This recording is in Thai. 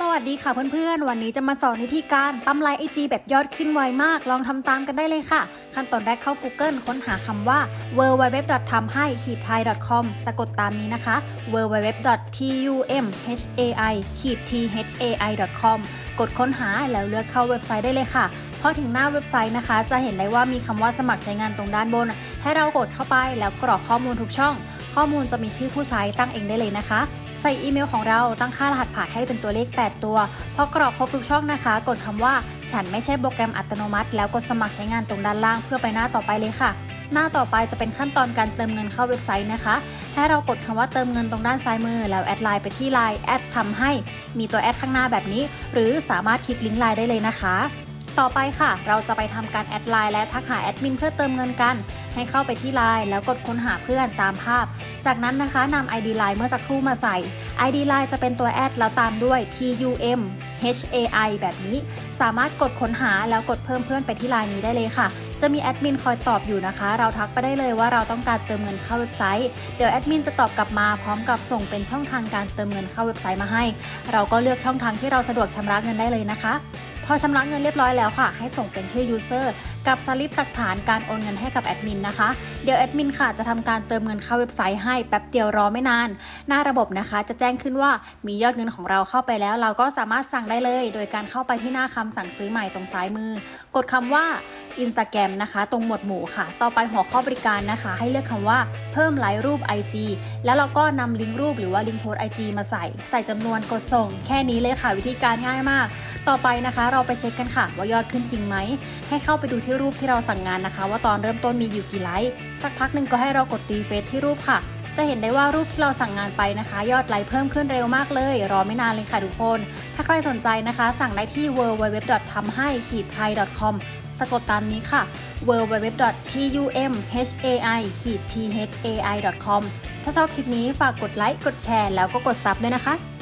สวัสดีค่ะเพื่อนๆ วันนี้จะมาสอนวิธีการปั๊มไลน์ไอจีแบบยอดขึ้นไวมาก ลองทำตามกันได้เลยค่ะ ขั้นตอนแรกเข้า Google ค้นหาคำว่า w w w t a m h a i t h a i c o m สะกดตามนี้นะคะ w w w t u m h a i t h a i c o m กดค้นหาแล้วเลือกเข้าเว็บไซต์ได้เลยค่ะพอถึงหน้าเว็บไซต์นะคะ จะเห็นได้ว่ามีคำว่าสมัครใช้งานตรงด้านบน ให้เรากดเข้าไปแล้วกรอกข้อมูลทุกช่อง ข้อมูลจะมีชื่อผู้ใช้ตั้งเองได้เลยนะคะ ใส่อีเมลของเราตั้งค่ารหัสผ่านให้เป็นตัวเลข 8 ตัว พอกรอกครบทุกช่องนะคะ กดคำว่า ฉันไม่ใช่โปรแกรมอัตโนมัติ แล้วกดสมัครใช้งานตรงด้านล่างเพื่อไปหน้าต่อไปเลยค่ะ หน้าต่อไปจะเป็นขั้นตอนการเติมเงินเข้าเว็บไซต์นะคะ ให้เรากดคำว่าเติมเงินตรงด้านซ้ายมือ แล้วแอดไลน์ไปที่ไลน์แอดทำให้ มีตัวแอดข้างหน้าแบบนี้ หรือสามารถคลิกลิงก์ไลน์ได้เลยนะคะ ต่อไปค่ะ เราจะไปทำการแอดไลน์และทักหาแอดมินเพื่อเติมเงินกัน ให้เข้าไปที่ไลน์แล้วกดค้นหาเพื่อนตามภาพ จากนั้นนะคะนำ ID Line เมื่อสักครู่มาใส่ ID Line จะเป็นตัวแอดแล้วตามด้วย TUM HAI แบบนี้ สามารถกดค้นหาแล้วกดเพิ่มเพื่อนไปที่ไลน์นี้ได้เลยค่ะ จะมีแอดมินคอยตอบอยู่นะคะ เราทักไปได้เลยว่าเราต้องการเติมเงินเข้าเว็บไซต์ เดี๋ยวแอดมินจะตอบกลับมาพร้อมกับส่งเป็นช่องทางการเติมเงินเข้าเว็บไซต์มาให้ เราก็เลือกช่องทางที่เราสะดวกชำระเงินได้เลยนะคะ พอชำระเงินเรียบร้อยแล้วค่ะ ให้ส่งเป็นชื่อ user กับสลิปหลักฐานการโอนเงินให้กับแอดมินนะคะ เดี๋ยวแอดมินค่ะจะทำการเติมเงินเข้าเว็บไซต์ให้แป๊บเดียวรอไม่นาน หน้าระบบนะคะ จะแจ้งขึ้นว่ามียอดเงินของเราเข้าไปแล้ว เราก็สามารถสั่งได้เลย โดยการเข้าไปที่หน้าคำสั่งซื้อใหม่ตรงซ้ายมือ กดคำว่า Instagram นะคะ ตรงหมวดหมู่ค่ะ ต่อไปหัวข้อบริการนะคะ ให้เลือกคำว่าเพิ่มไลค์รูป IG แล้วเราก็นำลิงก์รูปหรือว่าลิงก์โพสไอจีมาใส่ ใส่จำนวนกดส่ง แค่นี้เลยค่ะวิธีการง่ายมาก ต่อไปนะคะเราไปเช็คกันค่ะ ว่ายอดขึ้นจริงไหม ให้เข้าไปดูที่รูปที่เราสั่งงานนะคะ ว่าตอนเริ่มต้นมีอยู่กี่ไลค์สักพักหนึ่งก็ให้เรากดรีเฟซที่รูปค่ะ จะเห็นได้ว่ารูปที่เราสั่งงานไปนะคะ ยอดไลค์เพิ่มขึ้นเร็วมากเลย รอไม่นานเลยค่ะทุกคน ถ้าใครสนใจนะคะ สั่งได้ที่ w w w t a m h a i t h a i c o m สะกดตามนี้ค่ะ w w w t u m h a i t h a i c o m ถ้าชอบคลิปนี้ฝากกดไลค์กดแชร์แล้วก็กดซับด้วยนะคะ